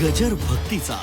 मन मंदिरा गजर भक्तीचा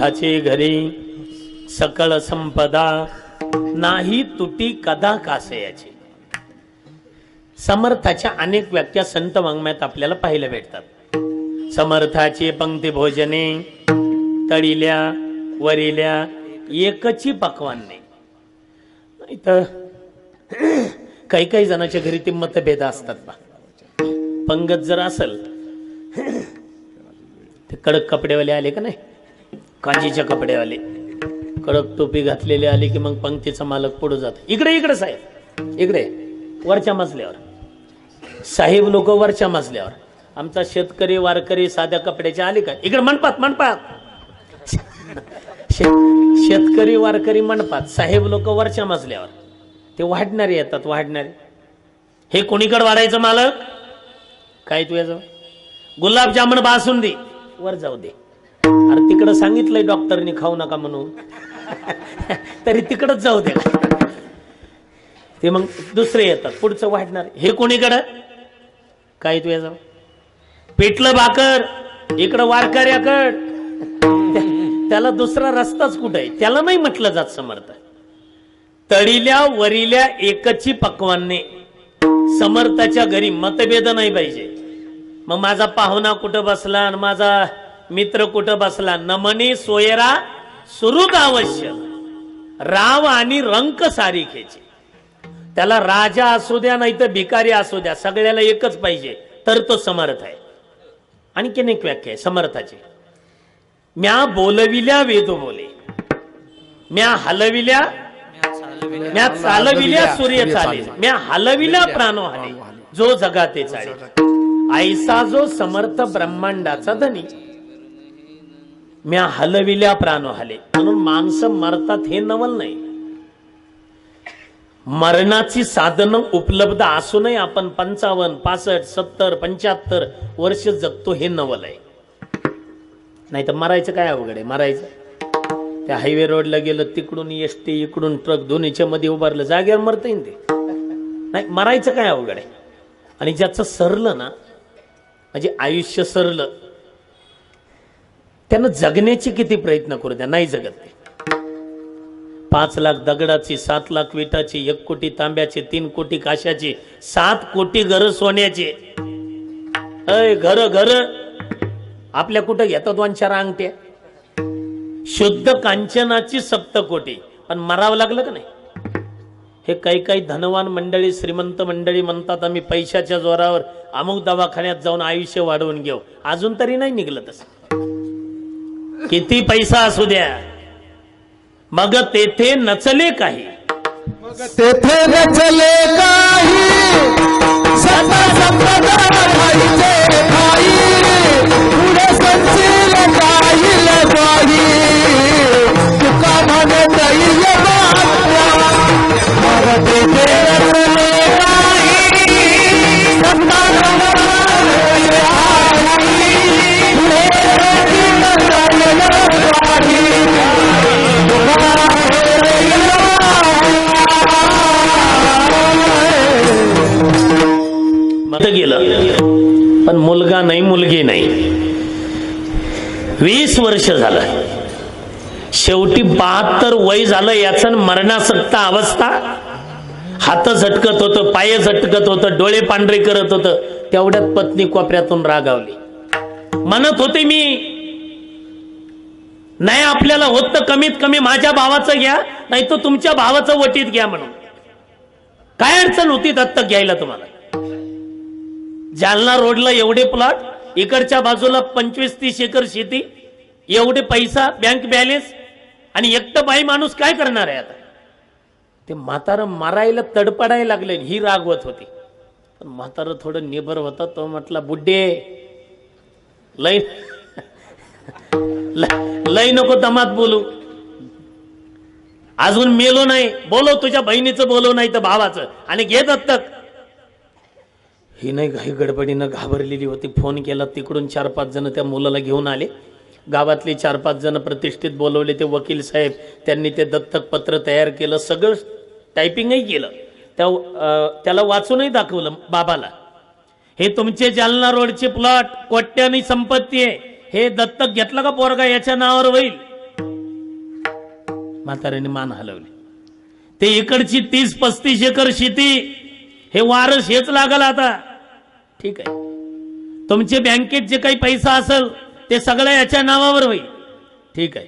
समर्थाचे घरी सकळ संपदा नाही तुटी कदा कासयाची. समर्थाच्या अनेक व्याख्या संत वाङ्मयात आपल्याला पाहायला भेटतात. समर्थाचे पंक्ती भोजने तळील्या वरिल्या एकची पक्वाने नाही तर काही काही जणांच्या घरी ते मतभेद असतात बा. पंगत जर असल ते कडक कपडेवाले आले का नाही? कांजीच्या कपडेवाले कडक टोपी घातलेले आले की मग पंक्तीचा मालक पुढे जात. इकडे इकडे साहेब. इकडे वरच्या मजल्यावर. साहेब लोक वरच्या मजल्यावर. आमचा शेतकरी वारकरी साध्या कपड्याचे आले का इकडे म्हणपात मंडपात शेतकरी वारकरी म्हणपात साहेब लोक वरच्या मजल्यावर. ते वाढणारे येतात वाढणारे. हे कोणीकडे वाढायचं मालक? काय तू गुलाबजामुन बासून दे वर जाऊ दे. अरे तिकडं सांगितलंय डॉक्टरनी खाऊ नका म्हणून. तरी तिकडच जाऊ दे. ते मग दुसरे येतात. पुढचं वाढणार. हे कोणीकडं? काय तू जाऊ पेटलं बाकर इकडं वारकऱ्याकड. त्याला दुसरा रस्ताच कुठं आहे? त्याला नाही म्हटलं जात समर्थ. तळील्या वरिल्या एकची पकवाने समर्थाच्या घरी मतभेद नाही पाहिजे. मग माझा पाहुणा कुठं बसला आणि माझा मित्र कुठं बसला? नमने सोयरा सुरुत अवश्य. राव आणि रंक सारिखेचे त्याला राजा असू द्या नाही तर भिकारी असू द्या सगळ्याला एकच पाहिजे. तर तो समर्थ आहे. आणखीन एक व्याख्या आहे समर्थाची. म्या बोलविल्या वेदो बोले. म्या हलविल्या म्या चालविल्या सूर्य चाले. म्या हलविल्या प्राणो हाले. जो जगाते चाले. ऐसा जो समर्थ ब्रह्मांडाचा धनी. म्या हलविल्या प्राण हाले. म्हणून माणसं मरतात हे नवल नाही. मरणाची साधनं उपलब्ध असूनही आपण पंचावन्न पासष्ट सत्तर पंच्याहत्तर वर्ष जगतो हे नवल आहे. नाही तर मरायचं काय अवघड आहे? मरायचं? त्या हायवे रोडला गेलं तिकडून एस टी इकडून ट्रक दोन्हीच्या मध्ये उभारलं जागेवर मरता येईल ते. नाही मरायचं काय अवघड आहे? आणि ज्याचं सरलं ना म्हणजे आयुष्य सरलं त्यानं जगण्याचे किती प्रयत्न करू द्या नाही जगत ते. पाच लाख दगडाची सात लाख विटाची एक कोटी तांब्याची तीन कोटी काशाची सात कोटी घर सोन्याचे. अय घर घर. आपल्या कुठं घेतात दोन चार अंगठ्या? शुद्ध कांचनाची सप्त कोटी. पण मरावं लागलं का नाही? हे काही काही धनवान मंडळी श्रीमंत मंडळी म्हणतात आम्ही पैशाच्या जोरावर अमुक दवाखान्यात जाऊन आयुष्य वाढवून घेऊ. अजून तरी नाही निघलं तसं. किती पैसा असू द्या. मग तेथे नचले काही. तेथे नचले काही. वर्ष झालं. शेवटी बहात्तर वय झालं याच मरणासक्त अवस्था. हात झटकत होतं पाय झटकत होतं डोळे पांढरे करत होतं. तेवढ्यात पत्नी कोपऱ्यातून रागावली. म्हणत होते मी नाही आपल्याला होत तर कमीत कमी माझ्या भावाचं घ्या नाही तर तुमच्या भावाचं वटीत घ्या म्हणून. काय अडचण होती दत्तक घ्यायला तुम्हाला? जालना रोडला एवढे प्लॉट इकडच्या बाजूला पंचवीस तीस एकर शेती एवढे पैसा बँक बॅलेन्स आणि एकटं बाई माणूस काय करणार आहे आता? ते म्हातारं मारायला तडपडायला लागले ही रागवत होती. पण म्हातारं थोडं निबर होतं तो म्हटला बुड्डे लय लय- लय नको दमात बोलू. अजून मेलो नाही. बोलो तुझ्या बहिणीचं बोलो नाही तर भावाचं. आणि घे दत्तक. ही नाही घाई गडबडीनं घाबरलेली होती. फोन केला तिकडून चार पाच जण त्या मुलाला घेऊन आले. गावातले चार पाच जण प्रतिष्ठित बोलवले. ते वकील साहेब त्यांनी ते दत्तक पत्र तयार केलं सगळं टायपिंगही केलं. त्या त्याला वाचूनही दाखवलं बाबाला. हे तुमचे जालना रोडचे प्लॉट कोट्यानी संपत्ती आहे. हे दत्तक घेतलं का पोरगा? याच्या नावावर होईल. म्हाताऱ्याने मान हलवली. ते इकडची तीस पस्तीस एकर शेती हे वारस हेच लागल आता. ठीक आहे. तुमचे बँकेत जे काही पैसा असेल ते सगळं याच्या नावावर होईल. ठीक आहे.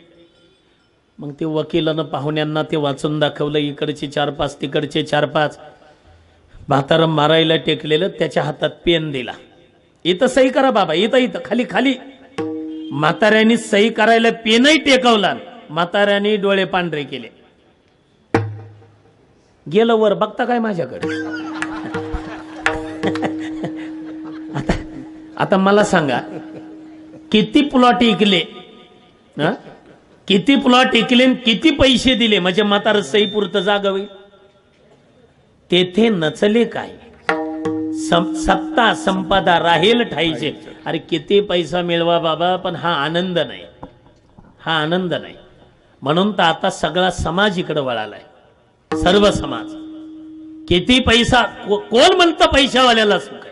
मग ते वकिलानं पाहुण्यांना ते वाचून दाखवलं इकडचे चार पाच तिकडचे चार पाच म्हातारं मारायला टेकलेलं त्याच्या हातात पेन दिला. इथं सही करा बाबा इथं इथं खाली खाली. म्हाताऱ्यांनी सही करायला पेनही टेकवला. म्हाताऱ्यांनी डोळे पांढरे केले. गेलं वर बघता काय माझ्याकडे? आता आता मला सांगा किती प्लॉट इकले किती प्लॉट इकले आणि किती पैसे दिले? म्हणजे म्हातार सही पुरतं जाग तेथे नचले काय सत्ता संपदा राहील ठाईचे. अरे किती पैसा मिळवा बाबा पण हा आनंद नाही. हा आनंद नाही. म्हणून तर आता सगळा समाज इकडे वळालाय. सर्व समाज. किती पैसा को- कोण म्हणतं पैशावाल्याला सुख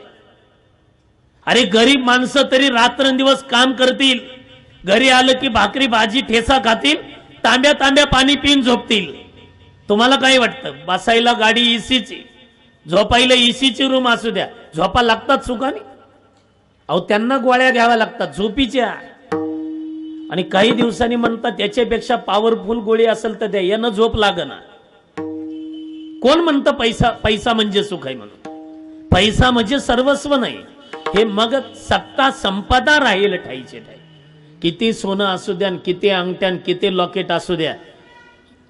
अरे गरीब माणसं तरी रात्रंदिवस काम करतील. घरी आलं की भाकरी भाजी ठेसा खातील तांब्या तांब्या पाणी पिऊन झोपतील. तुम्हाला काय वाटतं? बसायला गाडी इसीची. झोपायला इसीची रूम असू द्या. झोपा लागतात सुखाने. अहो त्यांना गोळ्या घ्याव्या लागतात झोपीच्या. आणि काही दिवसांनी म्हणतात त्याच्यापेक्षा पॉवरफुल गोळी असेल तर द्या. यानं झोप लागना. कोण म्हणतं पैसा? पैसा म्हणजे सुख आहे म्हणून. पैसा म्हणजे सर्वस्व नाही. हे मग सत्ता संपदा राहील ठाईचे ठाई. किती सोनं असू द्या आणि किती अंगठ्यान किती लॉकेट असू द्या.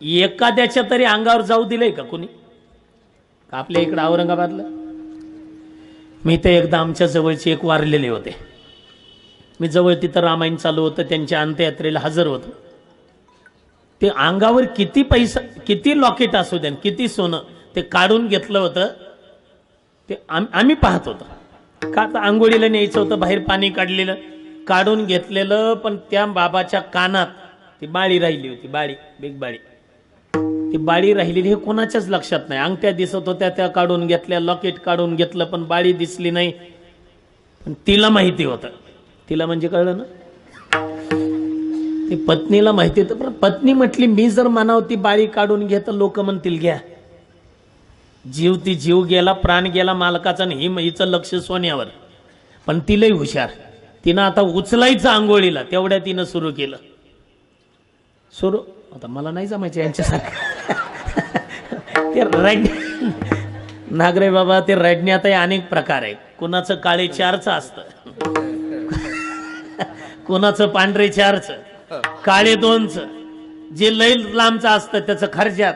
एखाद्याच्या तरी अंगावर जाऊ दिलंय का कुणी? का आपल्या इकडं औरंगाबादला? मी ते एकदा आमच्या जवळचे एक वारलेले होते. मी जवळ तिथं रामायण चालू होतं त्यांच्या अंत्ययात्रेला हजर होतं. ते अंगावर किती पैसा किती लॉकेट असू द्या किती सोनं ते काढून घेतलं होतं ते आम आम्ही पाहत होतो. का तर आंघोळीला न्यायचं होतं बाहेर पाणी काढलेलं काढून घेतलेलं पण त्या बाबाच्या कानात ती बाळी राहिली होती बाळी बिग बाळी. ती बाळी राहिलेली हे कोणाच्याच लक्षात नाही. अंगठ्या दिसत होत्या त्या काढून घेतल्या लॉकेट काढून घेतलं पण बाळी दिसली नाही. पण तिला माहिती होतं. तिला म्हणजे कळलं ना? ती पत्नीला माहिती होतं. पण पत्नी म्हटली मी जर मनावती ती बाळी काढून घे तर लोक म्हणतील घ्या. जीव ती जीव गेला प्राण गेला मालकाचा आणि हिचं लक्ष सोन्यावर. पण तिलाही हुशार. तिनं आता उचलायचं आंघोळीला तेवढ्या तिनं सुरू केलं. सुरू? आता मला नाही जमायचं यांच्यासारखं. ते रड नागरे बाबा ते रडण्यात अनेक प्रकार आहे कुणाचं काळे चारचं असतं. कुणाचं पांढरे चारचं. काळे दोनचं. जे लय लांबचं असतं त्याचं खर्च्यात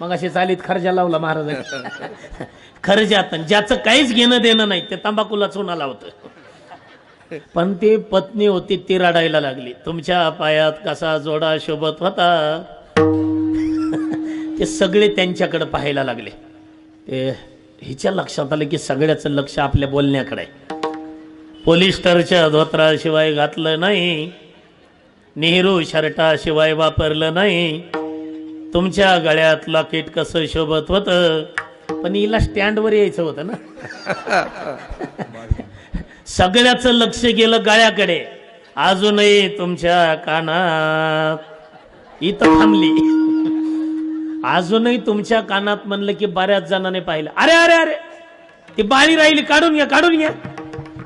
मग असे चालीत खर्जा लावला महाराजांनी. खर्जात ज्याचं काहीच घेणं देणं नाही ते तंबाखूला चुना लावतं. पण ती पत्नी होती ती रडायला लागली. तुमच्या पायात कसा जोडा शोभत होता? ते सगळे त्यांच्याकडे पाहायला लागले. ते हिच्या लक्षात आलं की सगळ्याचं लक्ष आपल्या बोलण्याकडे पोलिस्टरच्या धोत्राशिवाय घातलं नाही. नेहरू शर्टाशिवाय वापरलं नाही. तुमच्या गळ्यात लॉकेट कसं शोभत होतं? पण हिला स्टँडवर यायचं होतं ना. सगळ्याचं लक्ष गेलं गळ्याकडे. अजूनही तुमच्या कानात. इथं थांबली. अजूनही तुमच्या कानात म्हणलं की बऱ्याच जणांनी पाहिलं. अरे अरे अरे! ती बाळी राहिली. काढून घ्या काढून घ्या.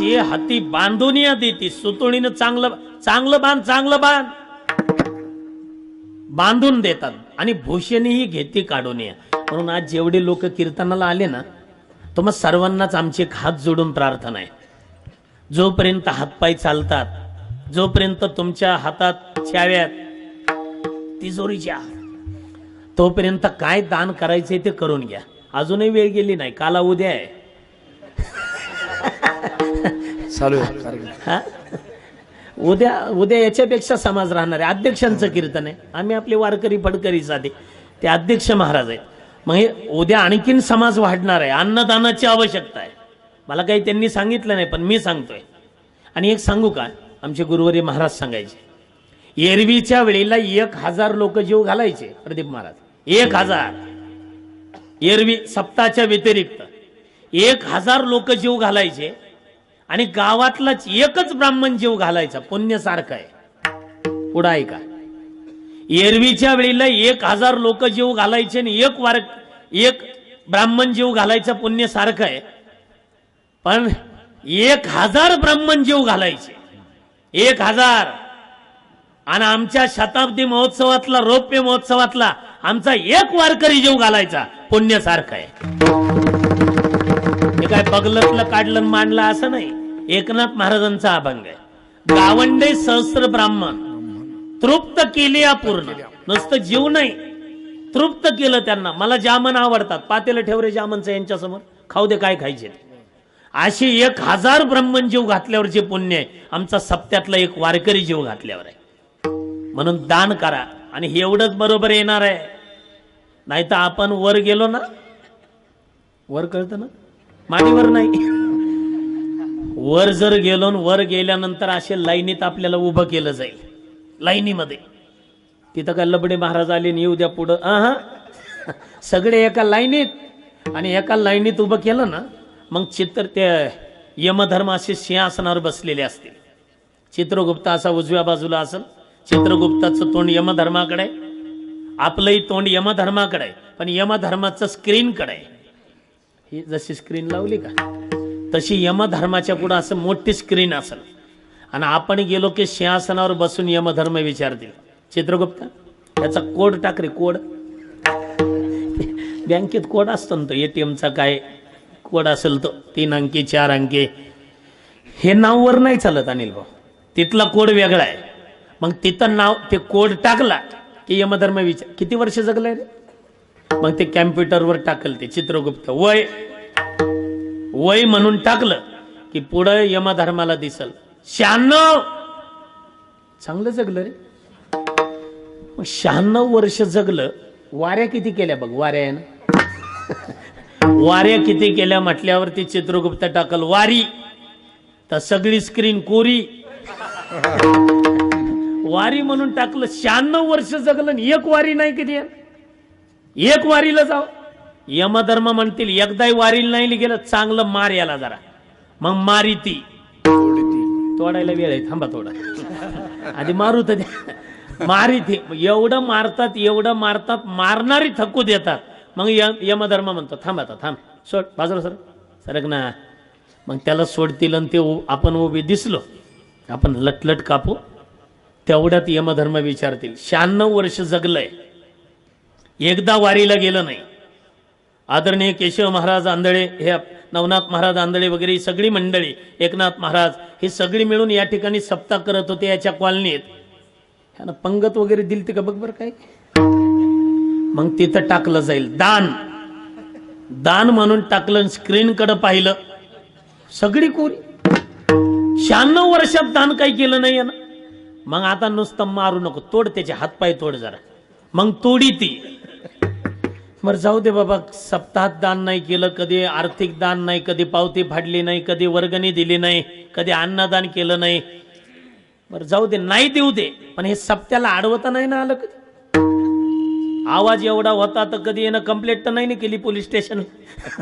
बांधून या देते सुतुणीनं चांगलं चांगलं बांध चांगलं बांध. बांधून देतात. आणि भूषणही घेते काढून या. म्हणून आज जेवढे लोक कीर्तनाला आले ना तो मग सर्वांनाच आमची एक हात जोडून प्रार्थना आहे. जोपर्यंत हातपाय चालतात जोपर्यंत तुमच्या हातात छाव्यात तिजोरीच्या तोपर्यंत काय दान करायचे ते करून घ्या. अजूनही वेळ गेली नाही काला उद्या आहे. चालू आहे. हा? उद्या उद्या याच्यापेक्षा समाज राहणार आहे. अध्यक्षांचं कीर्तन आहे. आम्ही आपले वारकरी फडकरी साधे. ते अध्यक्ष महाराज आहेत. मग हे उद्या आणखीन समाज वाढणार आहे. अन्नदानाची आवश्यकता आहे. मला काही त्यांनी सांगितलं नाही पण मी सांगतोय. आणि एक सांगू का? आमचे गुरुवारी महाराज सांगायचे. एरवीच्या वेळेला एक हजार लोक जीव घालायचे प्रदीप महाराज. एक हजार. एरवी सप्ताच्या व्यतिरिक्त. एक हजार लोक जीव घालायचे आणि गावातलाच एकच ब्राह्मण जीव घालायचा. पुण्य सारखं आहे. पुढं ऐका एरवीच्या वेळीला एक हजार लोक जीव घालायचे आणि एक वार एक ब्राह्मण जीव घालायचा पुण्य सारखं आहे. पण एक हजार ब्राह्मण जीव घालायचे. एक हजार. आणि आमच्या शताब्दी महोत्सवातला रौप्य महोत्सवातला आमचा एक वारकरी जीव घालायचा. पुण्य सारखं आहे. हे काय बगलतलं काढलं मांडलं असं नाही. एकनाथ महाराजांचा अभंग आहे. गावंडे सहस्र ब्राह्मण. तृप्त केले पूर्ण नुसतं जीव नाही. तृप्त केलं त्यांना. मला जामन आवडतात. पातेलं ठेव रे जामनचं यांच्या समोर खाऊ दे काय खायचे? अशी एक हजार ब्राह्मण जीव घातल्यावर जे पुण्य आहे आमचा सप्त्यातला एक वारकरी जीव घातल्यावर आहे. म्हणून दान करा. आणि हे एवढंच बरोबर येणार आहे. नाही तर आपण वर गेलो ना? वर कळतं ना? माडीवर नाही. वर जर गेलो वर गेल्यानंतर असे लाईनीत आपल्याला उभं केलं जाईल. लाईनीमध्ये. तिथं काय लबडे महाराज आले ने येऊ द्या पुढं. हा सगळे एका लाईनीत. आणि एका लाईनीत उभं केलं ना मग चित्र ते यमधर्म असे सिंहासनावर बसलेले असतील. चित्रगुप्त असा उजव्या बाजूला असेल. चित्रगुप्ताचं तोंड यमधर्माकडे आहे. आपलंही तोंड यमधर्माकडे आहे. पण यमधर्माचं स्क्रीनकडे आहे. ही जशी स्क्रीन लावली का तशी यमधर्माच्या पुढं असं मोठी स्क्रीन असेल. आणि आपण गेलो की सिंहासनावर बसून यमधर्म विचारतील. चित्रगुप्त त्याचा कोड टाक रे कोड. बँकेत कोड असतो ना तो एटीएमचा काय कोड असेल तो तीन अंकी चार अंकी. हे नाव वर नाही चालत अनिल भाऊ. तिथला कोड वेगळा आहे. मग तिथं नाव ते कोड टाकला की यमधर्म विचार किती वर्ष जगलाय रे? मग ते कॅम्प्युटरवर टाकल ते चित्रगुप्त. वय वय म्हणून टाकलं की पुढं यमधर्माला दिसल. शहाण्णव! चांगलं जगलं रे. मग शहाण्णव वर्ष जगलं वाऱ्या किती केल्या बघ वाऱ्या वाऱ्या किती केल्या म्हटल्यावरती चित्रगुप्त टाकल वारी. तर सगळी स्क्रीन कोरी. वारी म्हणून टाकलं शहाण्णव वर्ष जगलं आणि एक वारी नाही किती एक वारीला जाव. यमधर्म म्हणतील एकदाही वारीला नाही गेलं चांगलं मार याला जरा. मग मारी ती तोडायला वेळ आहे थांबा थोडा. आधी मारू तर. मारी ती एवढं मारतात एवढं मारतात मारणारी थकू देतात. मग यमधर्म म्हणतो थांब आता थांब. सोड बाजूला सर. सरक ना मग त्याला सोडतील आणि ते आपण उभे दिसलो. आपण लटलट कापू. तेवढ्यात यमधर्म विचारतील. शहाण्णव वर्ष जगलंय. एकदा वारीला गेलं नाही. आदरणीय केशव महाराज आंधळे हे नवनाथ महाराज आंधळे वगैरे ही सगळी मंडळी एकनाथ महाराज ही सगळी मिळून या ठिकाणी सप्ताह करत होते याच्या कॉलनीत. ह्यानं पंगत वगैरे दिली ते का बघ बरं काय? मग तिथं टाकलं जाईल. दान. दान म्हणून टाकलं स्क्रीनकडं पाहिलं. सगळी कोरी. शहाण्णव वर्षात दान काही केलं नाही यानं. मग आता नुसतं मारू नको. तोड त्याचे हातपाय तोड जरा. मग तोडी ती. मग जाऊ दे बाबा सप्ताहात दान नाही केलं कधी आर्थिक दान नाही कधी पावती फाडली नाही कधी वर्गणी दिली नाही कधी अन्नदान केलं नाही. बरं जाऊ दे नाही देऊ दे पण हे सप्त्याला आडवता नाही ना आलं कधी? आवाज एवढा होता तर कधी येणं कंप्लेंट तर नाही ना केली पोलीस स्टेशन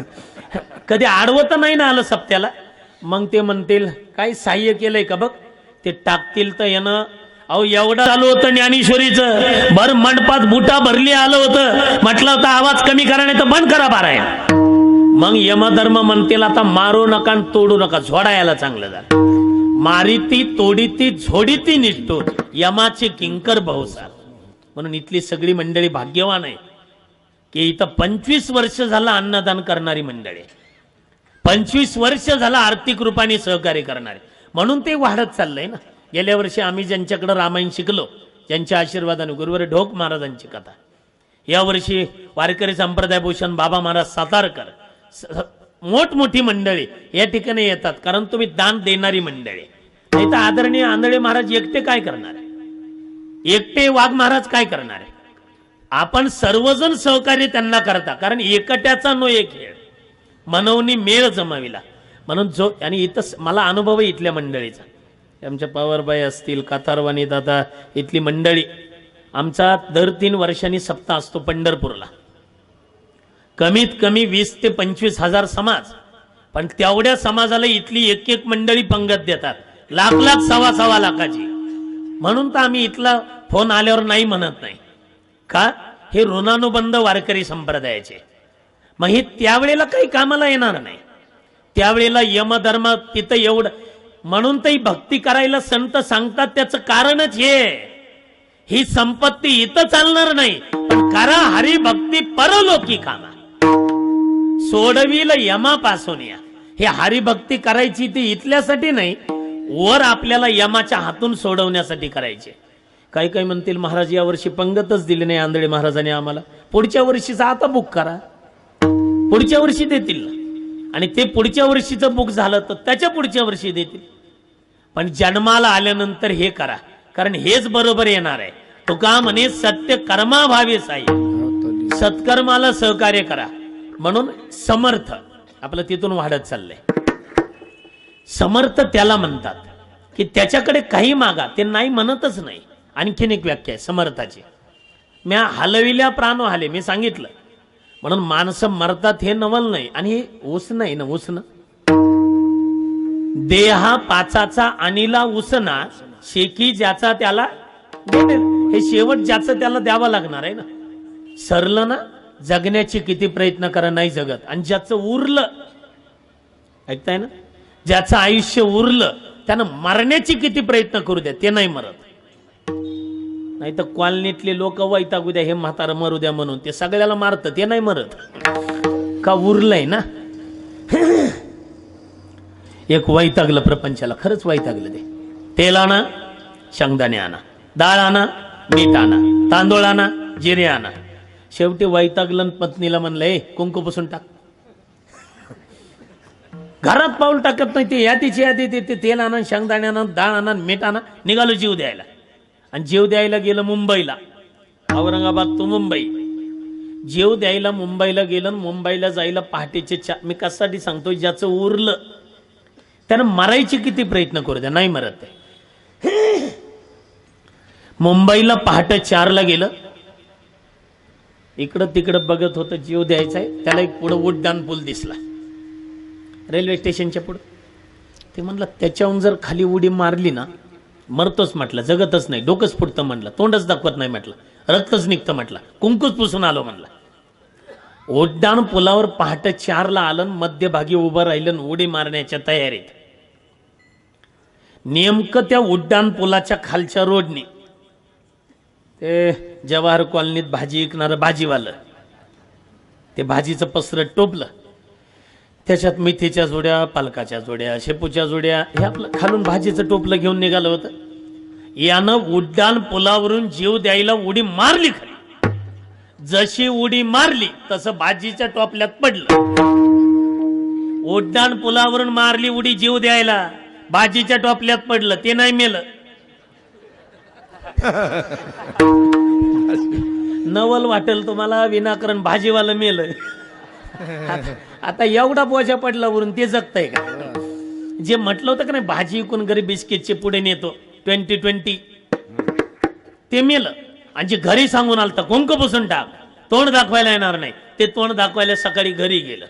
कधी आडवता नाही ना आलं सप्त्याला? मग ते म्हणतील काही सहाय्य केलंय का बघ? ते टाकतील तर येणं अहो एवढं आलं होतं ज्ञानेश्वरीचं. भर मंडपात बुटा भरली आलं होतं. म्हटलं होतं आवाज कमी करा नाही तर बंद करा बाराय. मग यमधर्म म्हणतील आता मारू नका आणि तोडू नका. झोडायला चांगलं झालं. मारिती तोडीती झोडीती निघतो यमाचे किंकर भाऊसार म्हणून इथली सगळी मंडळी भाग्यवान आहे. की इथं पंचवीस वर्ष झालं अन्नदान करणारी मंडळी. पंचवीस वर्ष झालं आर्थिक रूपाने सहकार्य करणारे. म्हणून ते वाढत चाललंय ना. गेल्या वर्षी आम्ही ज्यांच्याकडं रामायण शिकलो त्यांच्या आशीर्वादाने गुरुवारी ढोक महाराजांची कथा. यावर्षी वारकरी संप्रदाय भूषण बाबा महाराज सातारकर मोठमोठी मंडळी या ठिकाणी येतात कारण तुम्ही दान देणारी मंडळी. नाही तर आदरणीय आंधळे महाराज एकटे काय करणार? आहे? एकटे वाघ महाराज काय करणार? आहे आपण सर्वजण सहकार्य त्यांना करता कारण एकट्याचा नो एक खेळ. मनवनी मेळ जमाविला. म्हणून जो आणि इथं मला अनुभव आहे इथल्या मंडळीचा. आमच्या पवारबाई असतील कातारवाणी दादा इथली मंडळी. आमचा दर तीन वर्षांनी सप्ताह असतो पंढरपूरला. कमीत कमी वीस ते पंचवीस हजार समाज. पण तेवढ्या समाजाला इथली एक एक मंडळी पंगत देतात. लाख लाख सव्वा सव्वा लाखाची. म्हणून तर आम्ही इथला फोन आल्यावर नाही म्हणत नाही. का? हे ऋणानुबंध वारकरी संप्रदायाचे. मग हे त्यावेळेला काही कामाला येणार नाही. त्यावेळेला यमधर्म तिथं एवढं म्हणून तर भक्ती करायला संत सांगतात त्याचं कारणच हे. ही संपत्ती इथं चालणार नाही. पण करा हरिभक्ती परलोकी कामा सोडविल यमापासून या. हे हरिभक्ती करायची ती इथल्यासाठी नाही वर आपल्याला यमाच्या हातून सोडवण्यासाठी करायचे. काही काही म्हणतील महाराज या वर्षी पंगतच दिली नाही आंधळे महाराजांनी आम्हाला. पुढच्या वर्षीचा आता बुक करा. पुढच्या वर्षी देतील. आणि ते पुढच्या वर्षीचं बुक झालं तर त्याच्या पुढच्या वर्षी देतील. पण जन्माला आल्यानंतर हे करा. कारण हेच बरोबर येणार आहे. तुका म्हणे सत्य कर्माभावी साई. सत्कर्माला सहकार्य करा. म्हणून समर्थ. आपलं तिथून वाढत चाललंय. समर्थ त्याला म्हणतात की त्याच्याकडे काही मागा ते नाही म्हणतच नाही. आणखीन एक व्याख्या आहे समर्थाची. म्या हलविल्या प्राण हाले मी सांगितलं. म्हणून माणसं मरतात हे नवल नाही आणि हे ऊस नाही ना उसणं देहा पाचाचा अनिला उसना शेकी ज्याचा त्याला देणे. हे शेवट ज्याचं त्याला द्यावं लागणार आहे ना? सरलं ना? जगण्याचे किती प्रयत्न करा नाही जगत. आणि ज्याचं उरलं ऐकताय ना? ज्याचं आयुष्य उरलं त्यानं मरण्याची किती प्रयत्न करू द्या ते नाही मरत. नाही तर कॉलनीतले लोक वैतागू द्या हे म्हातारं मरू द्या म्हणून. ते सगळ्याला मारतं ते नाही मरत. का उरलंय ना? एक वैतागलं प्रपंचाला खरंच वैतागलं ते. तेल आणा शेंगदाणे आणा डाळ आणा मीठ आणा तांदूळ आणा जिरे आणा शेवटी वैतागलन आणि पत्नीला म्हणलं ए कुंकू पुसून टाक. घरात पाऊल टाकत नाही ते यादीची यादी ते तेल आणा शेंगदाणे आणा डाळ आणा मीठ आणा निघालो जीव द्यायला. आणि जीव द्यायला गेलं मुंबईला. औरंगाबाद तो मुंबई. जीव द्यायला मुंबईला गेलं मुंबईला जायला पहाटेचे चा मी कशासाठी सांगतो ज्याचं उरलं. त्यानं मरायचे किती प्रयत्न करू द्या. नाही मरत ते. मुंबईला पहाटे चारला गेलं. इकडं तिकडं बघत होतं जीव द्यायचा आहे. त्याला एक पुढं उड्डाण पूल दिसला. रेल्वे स्टेशनच्या पुढं. ते म्हणलं त्याच्याहून जर खाली उडी मारली ना मरतोच म्हटलं जगतच नाही. डोकंच फुटतं म्हटलं. तोंडच दाखवत नाही म्हटलं. रक्तच निघतं म्हटलं. कुंकूच पुसून आलो म्हणलं. उड्डाण पुलावर पहाटे चारला आलं मध्यभागी उभं राहिलं उडी मारण्याच्या तयारीत. नेमकं त्या उड्डाण पुलाच्या खालच्या रोडने. ते जवाहर कॉलनीत भाजी विकणारं भाजीवालं. ते भाजीचं पसरत टोपलं. त्याच्यात मेथीच्या जोड्या पालकाच्या जोड्या शेपूच्या जोड्या हे आपलं खालून भाजीचं टोपलं घेऊन निघालं होतं. यानं उड्डाण पुलावरून जीव द्यायला उडी मारली खरी. जशी उडी मारली तसं भाजीच्या टोपल्यात पडलं. उड्डाण पुलावरून मारली उडी जीव द्यायला. भाजीच्या टोपल्यात पडलं ते नाही मेलं. नवल वाटेल तुम्हाला विनाकारण भाजीवालं मेल. आता एवढा बोजा पडला वरून ते जगतंय का? जे म्हटलं होतं का नाही भाजी विकून घरी बिस्किटचे पुढे नेतो ट्वेंटी ट्वेंटी ते मेलं. आणि जे घरी सांगून आलं कुंक पुसून टाक. तोंड दाखवायला येणार नाही. ते तोंड दाखवायला सकाळी घरी गेलं.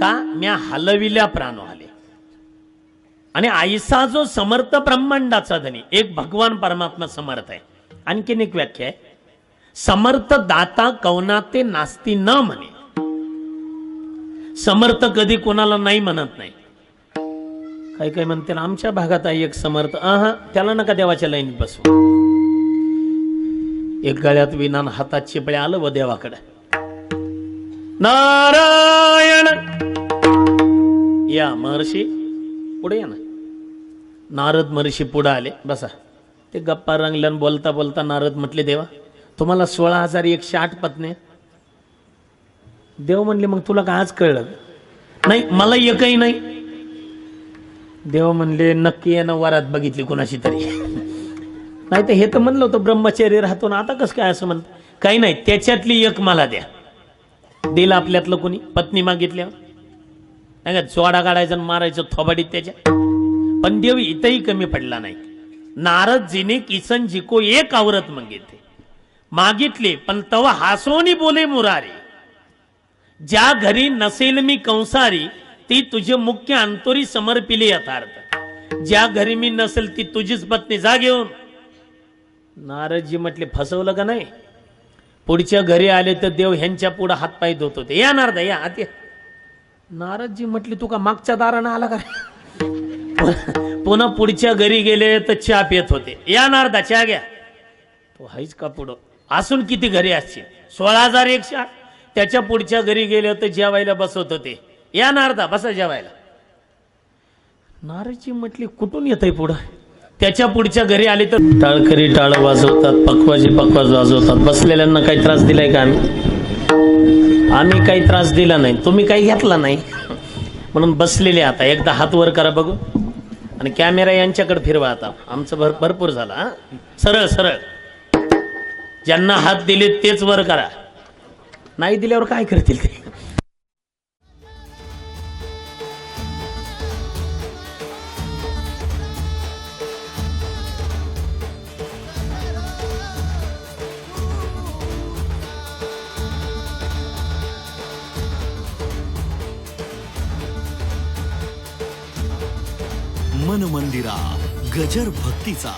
का? म्या हलविल्या प्राण आले आणि आईसा जो समर्थ ब्रह्मांडाचा धनी एक भगवान परमात्मा समर्थ आहे. आणखीन एक व्याख्या आहे. समर्थ दाता कवनाते नास्ती न म्हणे. समर्थ कधी कोणाला नाही म्हणत नाही. काही काही म्हणते ना, आमच्या भागात आहे एक समर्थ आहा त्याला नका देवाच्या लाईनीत बसू. एक गळ्यात विनान हातात चिपळे आलं व देवाकडे. नारायण! या महर्षी पुढे या ना. नारद महर्षी पुढं आले. बसा. ते गप्पा रंगल्यान बोलता बोलता नारद म्हटले देवा तुम्हाला सोळा हजार एकशे आठ पत्नी. देव म्हणले मग तुला का आज कळलं? नाही मला एकही नाही. देव म्हणले नक्की यानं वरात बघितली कोणाशी तरी. नाही तर हे तर म्हणलं होतं ब्रह्मचर्य राहतो ना आता कसं काय असं म्हणत काही नाही त्याच्यातली एक मला द्या. दिलं आपल्यातलं कोणी? पत्नी मागितल्यावर? नाही का? जोडा काढायचा आणि मारायचं थोबाडीत त्याच्या? पण देव इथंही कमी पडला नाही. नारदजीने किसन जिको एक आवरत मागितले मागितले पण तव हासोनी बोले मुरारी. ज्या घरी नसेल मी कंसारी ती तुझे मुख्य अंतोरी समर्पिले यथार्थ. ज्या घरी मी नसेल ती तुझीच पत्नी जा घेऊन नारदजी म्हटले फसवलं का नाही? पुढच्या घरी आले तर देव ह्यांच्या पुढे हातपाय धुत होते या नारदा या आत या. नारदजी म्हटले तू का मागच्या दारानं आला का पुन्हा पुढच्या घरी गेले तर चहा पेत होते. या नारदा चहा घ्या. तो हाईच का पुढं? असून किती घरी असतील? सोळा हजार एकशे त्याच्या पुढच्या घरी गेले तर जेवायला बसवत होते. या नारदा बसा जेवायला. नारची म्हटली कुठून येतंय पुढं? त्याच्या पुढच्या घरी आले तर टाळकरी टाळ वाजवतात पकवाजी पकवाज वाजवतात. बसलेल्यांना काही त्रास दिलाय का आम्ही? आम्ही काही त्रास दिला नाही. तुम्ही काही घेतला नाही. म्हणून बसलेले आता. एकदा हात वर करा बघू. आणि कॅमेरा यांच्याकडे फिरवा आता. आमचं भर भरपूर झाला सरळ सरळ. ज्यांना हात दिले तेच वर करा. नाही दिल्यावर काय करतील ते? गजर भक्तीचा